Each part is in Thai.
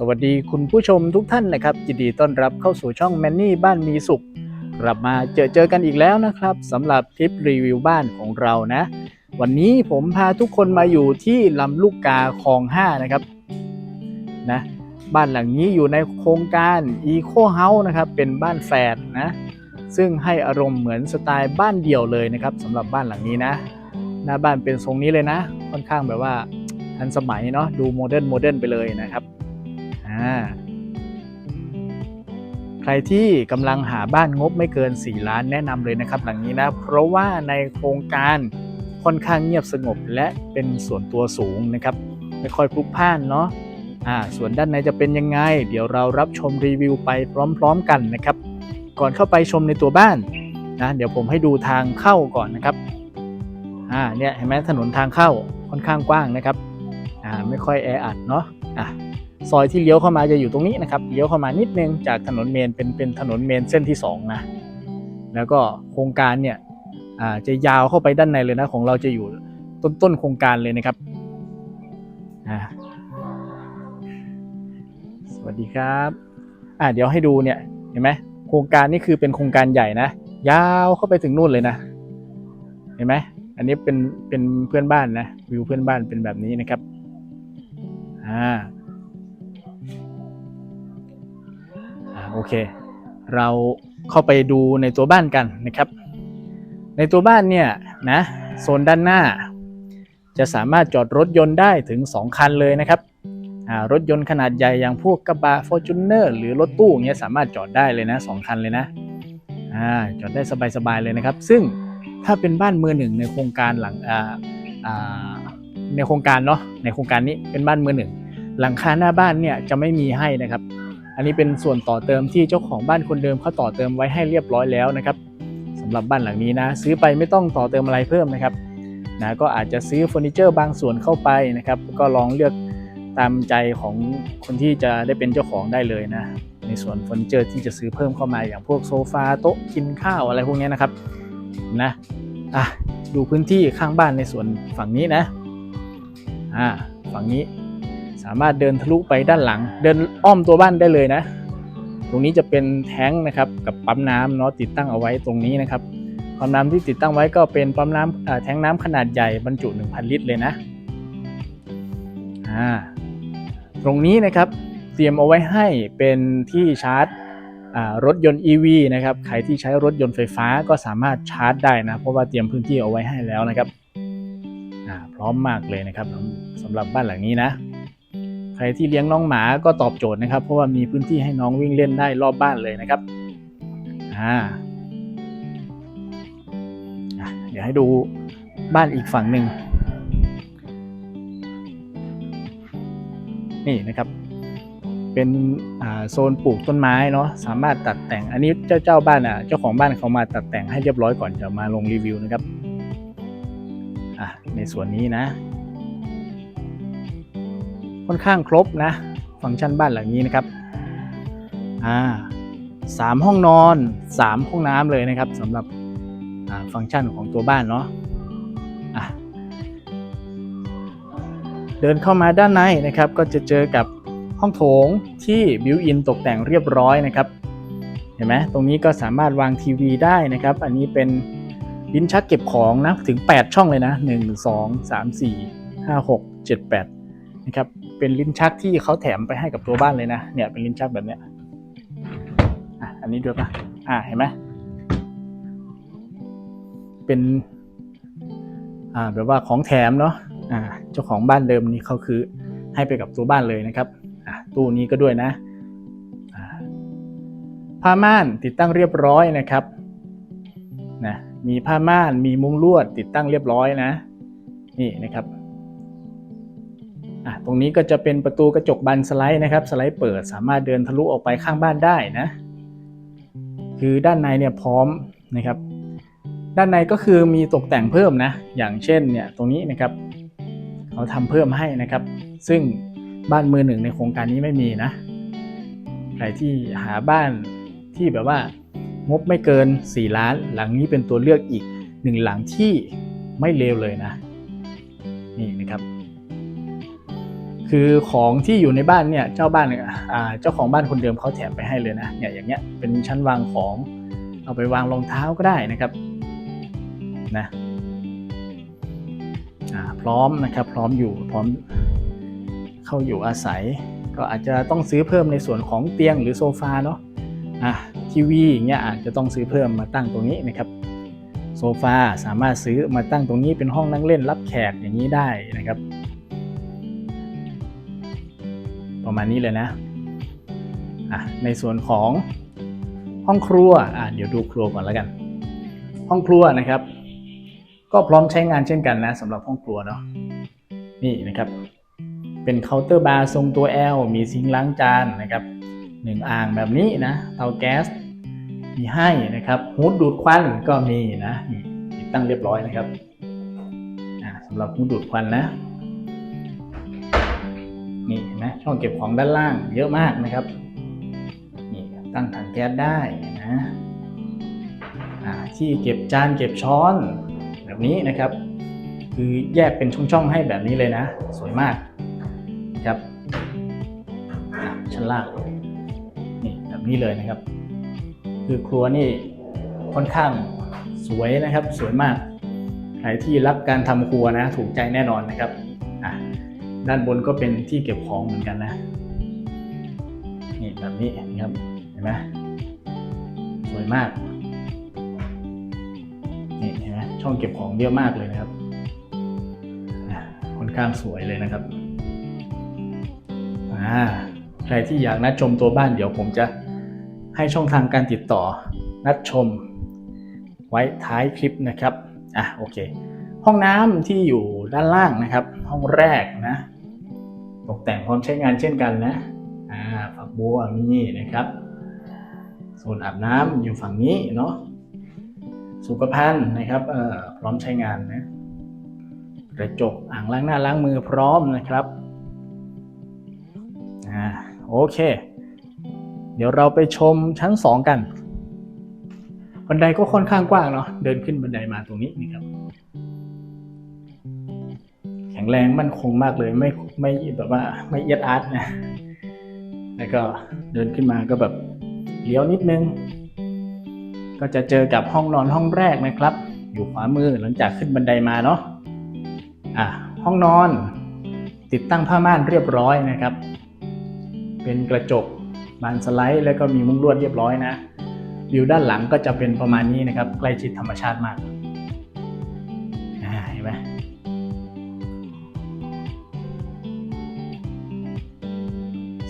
สวัสดีคุณผู้ชมทุกท่านนะครับยินดีต้อนรับเข้าสู่ช่องแมนนี่บ้านมีสุขกลับมาเจอเจอกันอีกแล้วนะครับสำหรับคลิปรีวิวบ้านของเรานะ วันนี้ผมพาทุกคนมาอยู่ที่ลำลูกกาคลอง5นะครับนะบ้านหลังนี้อยู่ในโครงการ Eco House นะครับเป็นบ้านแฝดนะซึ่งให้อารมณ์เหมือนสไตล์บ้านเดี่ยวเลยนะครับสำหรับบ้านหลังนี้นะ หน้าบ้านเป็นทรงนี้เลยนะ ค่อนข้างแบบว่าทันสมัยเนาะดูโมเดิร์นโมเดิร์นไปเลยนะครับ ใครที่กำลังหาบ้านงบไม่เกิน 4 ล้านแนะนำเลยนะครับ หลังนี้นะ เพราะว่าในโครงการค่อนข้างเงียบสงบและเป็นส่วนตัวสูงนะครับ ไม่ค่อยพลุกพล่านเนาะอ่าส่วนด้านในจะเป็นยังไง เดี๋ยวเรารับชมรีวิวไปพร้อมๆกันนะครับ ก่อนเข้าไปชมในตัวบ้านนะเดี๋ยวผมให้ดูทางเข้าก่อนนะครับอ่าเนี่ยเห็นไหมถนนทางเข้าค่อนข้างกว้างนะครับอ่าไม่ค่อยแออัดเนาะอะ ซอยที่เลี้ยวเข้ามาจะอยู่ตรงนี้นะครับเลี้ยวเข้ามานิดนึงจากถนนเมนเป็นเป็นถนนเมนเส้นที่2นะแล้วก็โครงการเนี่ยจะยาวเข้าไปด้านในเลยนะของเราจะอยู่ต้นต้นโครงการเลยนะครับสวัสดีครับอ่าเดี๋ยวให้ดูเนี่ยเห็นไหมโครงการนี่คือเป็นโครงการใหญ่นะยาวเข้าไปถึงนู่นเลยนะ เห็นไหมอันนี้เป็นเป็นเพื่อนบ้านนะวิวเพื่อนบ้านเป็นแบบนี้นะครับอ่า โอเค เราเข้าไปดูในตัวบ้านกันนะครับ ในตัวบ้านเนี่ยนะโซนด้านหน้า จะสามารถจอดรถยนต์ได้ถึง 2 คันเลยนะครับรถยนต์ขนาดใหญ่อย่างพวกกระบะ Fortuner หรือรถตู้เงี้ยสามารถจอดได้เลยนะสองคันเลยนะอจอดได้สบายๆเลยนะครับ ซึ่งถ้าเป็นบ้านมือหนึ่งในโครงการหลังในโครงการเนาะในโครงการนี้เป็นบ้านมือหนึ่งหลังคาหน้าบ้านเนี่ยจะไม่มีให้นะครับ อันนี้เป็นส่วนต่อเติมที่เจ้าของบ้านคนเดิมเขาต่อเติมไว้ให้เรียบร้อยแล้วนะครับสำหรับบ้านหลังนี้นะซื้อไปไม่ต้องต่อเติมอะไรเพิ่มนะครับนะก็อาจจะซื้อเฟอร์นิเจอร์บางส่วนเข้าไปนะครับก็ลองเลือกตามใจของคนที่จะได้เป็นเจ้าของได้เลยนะในส่วนเฟอร์นิเจอร์ที่จะซื้อเพิ่มเข้ามาอย่างพวกโซฟาโต๊ะกินข้าวอะไรพวกนี้นะครับนะอะดูพื้นที่ข้างบ้านในส่วนฝั่งนี้นะอ่าฝั่งนี้ สามารถเดินทะลุไปด้านหลัง เดินอ้อมตัวบ้านได้เลยนะ ตรงนี้จะเป็นแท้งนะครับกับปั๊มน้ำเนาะติดตั้งเอาไว้ตรงนี้นะครับปั๊มน้ำที่ติดตั้งไว้ก็เป็นปั๊มน้ำแท้งน้ำขนาดใหญ่บรรจุ 1,000 ลิตรเลยนะอ่าตรงนี้นะครับเตรียมเอาไว้ให้เป็นที่ชาร์จรถยนต์ EV นะครับใครที่ใช้รถยนต์ไฟฟ้าก็สามารถชาร์จได้นะ เพราะว่าเตรียมพื้นที่เอาไว้ให้แล้วนะครับอ่าพร้อมมากเลยนะครับสำหรับบ้านหลังนี้นะ ใครที่เลี้ยงน้องหมาก็ตอบโจทย์นะครับ เพราะว่ามีพื้นที่ให้น้องวิ่งเล่นได้รอบบ้านเลยนะครับอ่าเดี๋ยวให้ดูบ้านอีกฝั่งหนึ่งนี่นะครับเป็นโซนปลูกต้นไม้เนาะสามารถตัดแต่งอันนี้เจ้าเจ้าบ้านอะเจ้าของบ้านเขามาตัดแต่งให้เรียบร้อยก่อนจะมาลงรีวิวนะครับอะในส่วนนี้นะ ค่อนข้างครบนะ ฟังก์ชันบ้านหลังนี้นะครับอ่าสามห้องนอนสามห้องน้ำเลยนะครับสำหรับฟังก์ชันของตัวบ้านเนาะะเดินเข้ามาด้านในนะครับ ก็จะเจอกับห้องโถงที่บิวอินตกแต่งเรียบร้อยนะครับ เห็นไหมตรงนี้ก็สามารถวางทีวีได้นะครับ อันนี้เป็นลิ้นชักเก็บของนะ ถึง 8 ช่องเลยนะ 1 2 3 4 5 6 7 8 นะครับเป็นลิ้นชักที่เขาแถมไปให้กับตัวบ้านเลยนะเนี่ยเป็นลิ้นชักแบบเนี้ยอะอันนี้ด้วยปะอะเห็นไหมเป็นอ่าแบบว่าของแถมเนาะอ่าเจ้าของบ้านเดิมนี่เขาคือให้ไปกับตัวบ้านเลยนะครับอะตู้นี้ก็ด้วยนะผ้าม่านติดตั้งเรียบร้อยนะครับนะมีผ้าม่านมีมุ้งลวดติดตั้งเรียบร้อยนะนี่นะครับ อะตรงนี้ก็จะเป็นประตูกระจกบานสไลด์นะครับ สไลด์เปิดสามารถเดินทะลุออกไปข้างบ้านได้นะ คือด้านในเนี่ยพร้อมนะครับ ด้านในก็คือมีตกแต่งเพิ่มนะ อย่างเช่นเนี่ยตรงนี้นะครับเขาทำเพิ่มให้นะครับ ซึ่งบ้านมือหนึ่งในโครงการนี้ไม่มีนะใครที่หาบ้านที่แบบว่างบไม่เกิน 4 ล้าน หลังนี้เป็นตัวเลือกอีกหนึ่งหลังที่ไม่เลวเลยนะ นี่นะครับ คือของที่อยู่ในบ้านเนี่ยเจ้าบ้านเนี่ยอ่าเจ้าของบ้านคนเดิมเขาแถมไปให้เลยนะเนี่ยอย่างเงี้ยเป็นชั้นวางของเอาไปวางรองเท้าก็ได้นะครับนะอ่าพร้อมนะครับพร้อมอยู่พร้อมเข้าอยู่อาศัย ก็อาจจะต้องซื้อเพิ่มในส่วนของเตียงหรือโซฟาเนาะอะทีวีอย่างเงี้ยอาจจะต้องซื้อเพิ่มมาตั้งตรงนี้นะครับโซฟาสามารถซื้อมาตั้งตรงนี้เป็นห้องนั่งเล่นรับแขกอย่างนี้ได้นะครับ ประมาณนี้เลยนะอะในส่วนของห้องครัวอะเดี๋ยวดูครัวก่อนแล้วกัน ห้องครัวนะครับ ก็พร้อมใช้งานเช่นกันนะสำหรับห้องครัวเนาะนี่นะครับ เป็นเคาน์เตอร์บาร์ทรงตัว L มีซิงค์ล้างจานนะครับหนึ่งอ่างแบบนี้นะเตาแก๊สมีให้นะครับฮูดดูดควันก็มีนะติดตั้งเรียบร้อยนะครับอ่าสำหรับฮูดดูดควันนะ นี่เห็นไหมช่องเก็บของด้านล่างเยอะมากนะครับนี่ตั้งถังแก๊สได้นะที่เก็บจานเก็บช้อนแบบนี้นะครับ คือแยกเป็นช่องๆให้แบบนี้เลยนะ สวยมากครับชั้นล่างนี่แบบนี้เลยนะครับ คือครัวนี่ค่อนข้างสวยนะครับ สวยมากใครที่รักการทำครัวนะ ถูกใจแน่นอนนะครับ ด้านบนก็เป็นที่เก็บของเหมือนกันนะ นี่แบบนี้นะครับ เห็นไหมสวยมาก นี่เห็นไหมช่องเก็บของเยอะมากเลยนะครับ ค่อนข้างสวยเลยนะครับอ่าใครที่อยากนัดชมตัวบ้านเดี๋ยวผมจะให้ช่องทางการติดต่อนัดชมไว้ท้ายคลิปนะครับ อะโอเค ห้องน้ำที่อยู่ด้านล่างนะครับ ห้องแรกนะ แต่งพร้อมใช้งานเช่นกันนะอ่าฝักบัวมีนะครับโซนอาบน้ำอยู่ฝั่งนี้เนาะสุขภัณฑ์นะครับเอ่อพร้อมใช้งานนะกระจกอ่างล้างหน้าล้างมือพร้อมนะครับอ่าโอเค เดี๋ยวเราไปชมชั้น 2 กันบันไดก็ค่อนข้างกว้างเนาะเดินขึ้นบันไดมาตรงนี้นี่ครับ งแรงมั่นคงมากเลย ไม่ไม่แบบว่าไม่เอียดอาร์ตนะ แล้วก็เดินขึ้นมาก็แบบเลี้ยวนิดนึง ก็จะเจอกับห้องนอนห้องแรกนะครับ อยู่ขวามือหลังจากขึ้นบันไดมาเนาะอะห้องนอน ติดตั้งผ้าม่านเรียบร้อยนะครับ เป็นกระจกบานสไลด์ แล้วก็มีมุ้งลวดเรียบร้อยนะวิวด้านหลังก็จะเป็นประมาณนี้นะครับ ใกล้ชิดธรรมชาติมาก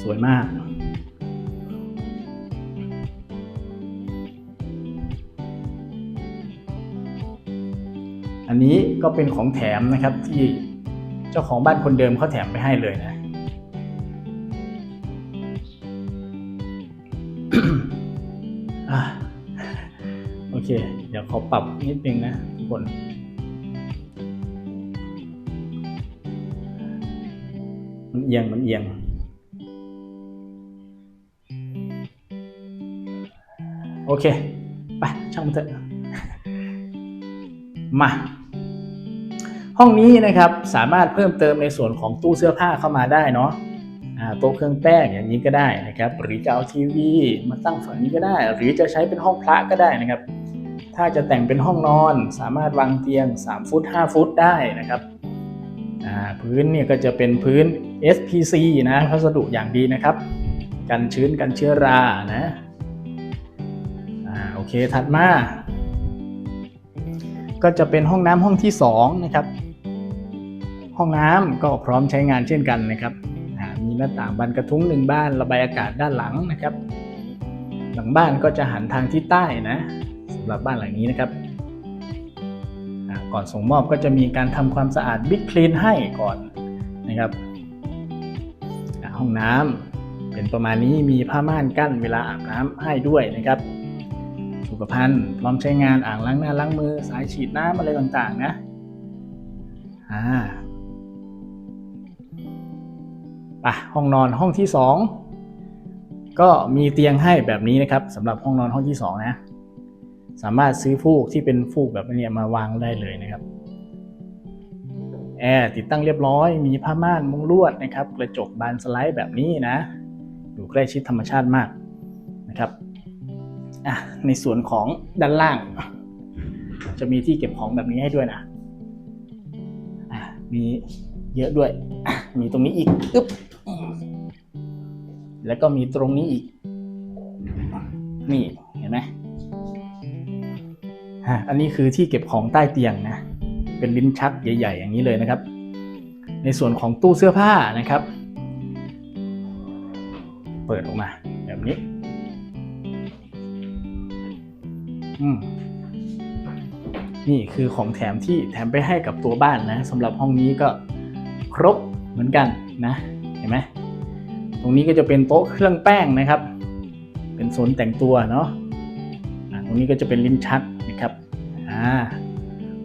สวยมาก อันนี้ก็เป็นของแถมนะครับที่เจ้าของบ้านคนเดิมเขาแถมไปให้เลยนะอะโอเค เดี๋ยวขอปรับนิดนึงนะทุกคนมันเอียง มันเอียง โอเค ไป ช่างมันเถอะมาห้องนี้นะครับสามารถเพิ่มเติมในส่วนของตู้เสื้อผ้าเข้ามาได้เนาะโต๊ะเครื่องแป้งอย่างนี้ก็ได้นะครับ หรือจะเอาทีวีมาตั้งฝั่งนี้ก็ได้ หรือจะใช้เป็นห้องพระก็ได้นะครับ ถ้าจะแต่งเป็นห้องนอนสามารถวางเตียง 3 ฟุต 5 ฟุตได้นะครับพื้นเนี่ยก็จะเป็นพื้น SPC นะพัสดุอย่างดีนะครับ กันชื้นกันเชื้อรานะ เคถัดมา ก็จะเป็นห้องน้ำห้องที่2นะครับ ห้องน้ำก็พร้อมใช้งานเช่นกันนะครับ มีหน้าต่างบานกระทุ้งหนึ่งบ้านระบายอากาศด้านหลังนะครับ หลังบ้านก็จะหันทางทิศใต้นะสำหรับบ้านหลังนี้นะครับก่อนส่งมอบก็จะมีการทำความสะอาดบิ๊กคลีนให้ก่อนนะครับ ห้องน้ำเป็นประมาณนี้มีผ้าม่านกั้นเวลาอาบน้ำให้ด้วยนะครับ สุขภัณฑ์ พร้อมใช้งานอ่างล้างหน้าล้างมือ สายฉีดน้ำอะไรต่างๆนะอ่าอะห้องนอนห้องที่สองก็มีเตียงให้แบบนี้นะครับสำหรับห้องนอนห้องที่สองนะ สามารถซื้อฟูกที่เป็นฟูกแบบนี้มาวางได้เลยนะครับแอร์ติดตั้งเรียบร้อย มีผ้าม่านมุ้งลวดนะครับ กระจกบานสไลด์แบบนี้นะ อยู่ใกล้ชิดธรรมชาติมากนะครับ อะในส่วนของด้านล่าง จะมีที่เก็บของแบบนี้ให้ด้วยนะอะมีเยอะด้วย มีตรงนี้อีกอึ๊บแล้วก็มีตรงนี้อีก นี่เห็นไหมอะอันนี้คือที่เก็บของใต้เตียงนะ เป็นลิ้นชักใหญ่ ๆ อย่างนี้เลยนะครับ ในส่วนของตู้เสื้อผ้านะครับ เปิดออกมาแบบนี้ นี่คือของแถมที่แถมไปให้กับตัวบ้านนะสำหรับห้องนี้ก็ครบเหมือนกันนะ เห็นไหมตรงนี้ก็จะเป็นโต๊ะเครื่องแป้งนะครับ เป็นโซนแต่งตัวเนาะตรงนี้ก็จะเป็นลิ้นชักนะครับ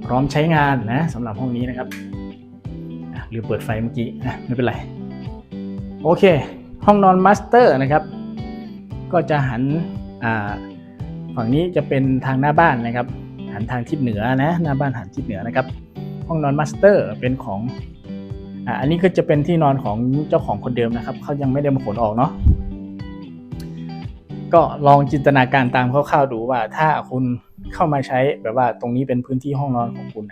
พร้อมใช้งานนะสำหรับห้องนี้นะครับอะลืมเปิดไฟเมื่อกี้นะไม่เป็นไร โอเค ห้องนอนมาสเตอร์นะครับ ก็จะหันอ่า ฝั่งนี้จะเป็นทางหน้าบ้านนะครับ หันทางทิศเหนือนะหน้าบ้านหันทิศเหนือนะครับ ห้องนอนมาสเตอร์เป็นของอ่าอันนี้ก็จะเป็นที่นอนของเจ้าของคนเดิมนะครับเขายังไม่ได้มาขนออกเนาะก็ลองจินตนาการตามคร่าวๆดูว่า ถ้าคุณเข้ามาใช้แบบว่าตรงนี้เป็นพื้นที่ห้องนอนของคุณ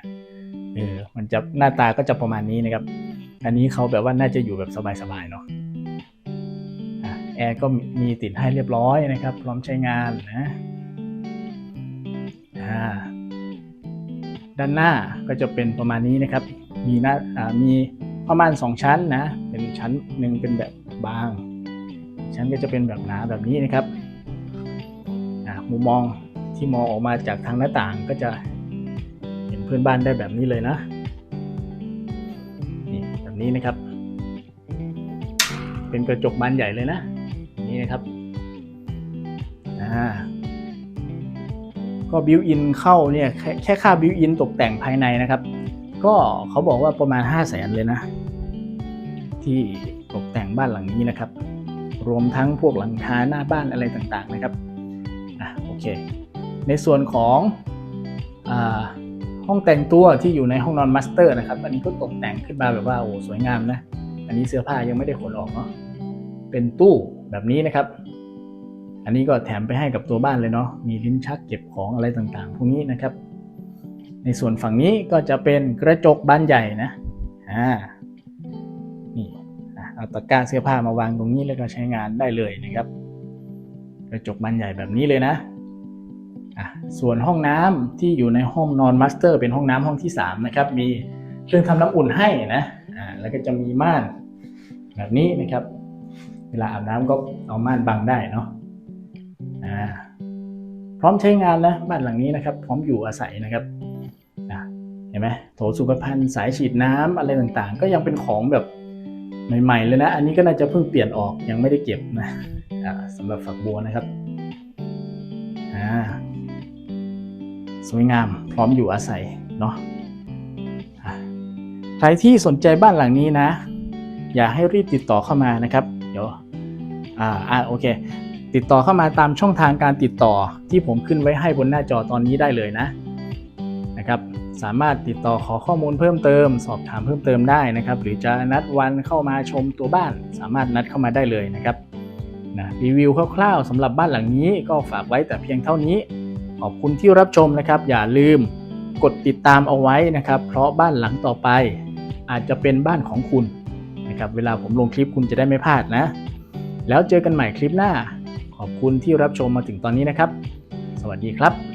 เออมันจะหน้าตาก็จะประมาณนี้นะครับ อันนี้เขาแบบว่าน่าจะอยู่แบบสบายๆเนาะแอร์ก็มีติดให้เรียบร้อยนะครับ พร้อมใช้งานนะ ด้านหน้าก็จะเป็นประมาณนี้นะครับ มีหน้ามีประมาณ 2 ชั้นนะ เป็นชั้นหนึ่งเป็นแบบบาง ชั้นก็จะเป็นแบบหนาแบบนี้นะครับมุมมองที่มองออกมาจากทางหน้าต่างก็จะเห็นเพื่อนบ้านได้แบบนี้เลยนะนี่แบบนี้นะครับ เป็นกระจกบานใหญ่เลยนะนี่นะครับอ่า ก็บิวอินเข้าเนี่ยแค่แค่ค่าบิวอินตกแต่งภายในนะครับ ก็เขาบอกว่าประมาณ 5 0 0แสนเลยนะ ที่ตกแต่งบ้านหลังนี้นะครับ รวมทั้งพวกหลังคาหน้าบ้านอะไรต่างๆนะครับอะโอเค ในส่วนของอาห้องแต่งตัวที่อยู่ในห้องนอนมาสเตอร์นะครับ อันนี้ก็ตกแต่งขึ้นมาแบบว่าโอ้สวยงามนะ อันนี้เสื้อผ้ายังไม่ได้ขนออกเนาะ เป็นตู้แบบนี้นะครับ อันนี้ก็แถมไปให้กับตัวบ้านเลยเนาะ มีลิ้นชักเก็บของอะไรต่างๆ พวกนี้นะครับ ในส่วนฝั่งนี้ก็จะเป็นกระจกบานใหญ่นะ อ่า นี่เอาตะกร้าเสื้อผ้ามาวางตรงนี้แล้วก็ใช้งานได้เลยนะครับ กระจกบานใหญ่แบบนี้เลยนะอะส่วนห้องน้ำที่อยู่ในห้องนอนมาสเตอร์ เป็นห้องน้ำห้องที่3นะครับ มีเครื่องทำน้ำอุ่นให้นะ อ่า แล้วก็จะมีม่านแบบนี้นะครับ เวลาอาบน้ำก็เอาม่านบังได้เนาะ พร้อมใช้งานนะบ้านหลังนี้นะครับ พร้อมอยู่อาศัยนะครับอะเห็นไหมโถสุขภัณฑ์สายฉีดน้ำอะไรต่างๆ ก็ยังเป็นของแบบใหม่ๆเลยนะ อันนี้ก็น่าจะเพิ่งเปลี่ยนออกยังไม่ได้เก็บนะสำหรับฝักบัวนะครับสวยงามพร้อมอยู่อาศัยเนาะะใครที่สนใจบ้านหลังนี้นะ อย่าให้รีบติดต่อเข้ามานะครับ เดี๋ยวอ่าอ่าโอเค ติดต่อเข้ามาตามช่องทางการติดต่อที่ผมขึ้นไว้ให้บนหน้าจอตอนนี้ได้เลยนะนะครับสามารถติดต่อขอข้อมูลเพิ่มเติม สอบถามเพิ่มเติมได้นะครับ หรือจะนัดวันเข้ามาชมตัวบ้าน สามารถนัดเข้ามาได้เลยนะครับนะรีวิวคร่าวๆสำหรับบ้านหลังนี้ก็ฝากไว้แต่เพียงเท่านี้ ขอบคุณที่รับชมนะครับ อย่าลืมกดติดตามเอาไว้นะครับ เพราะบ้านหลังต่อไป อาจจะเป็นบ้านของคุณนะครับเวลาผมลงคลิปคุณจะได้ไม่พลาดนะ แล้วเจอกันใหม่คลิปหน้า ขอบคุณที่รับชมมาถึงตอนนี้นะครับ สวัสดีครับ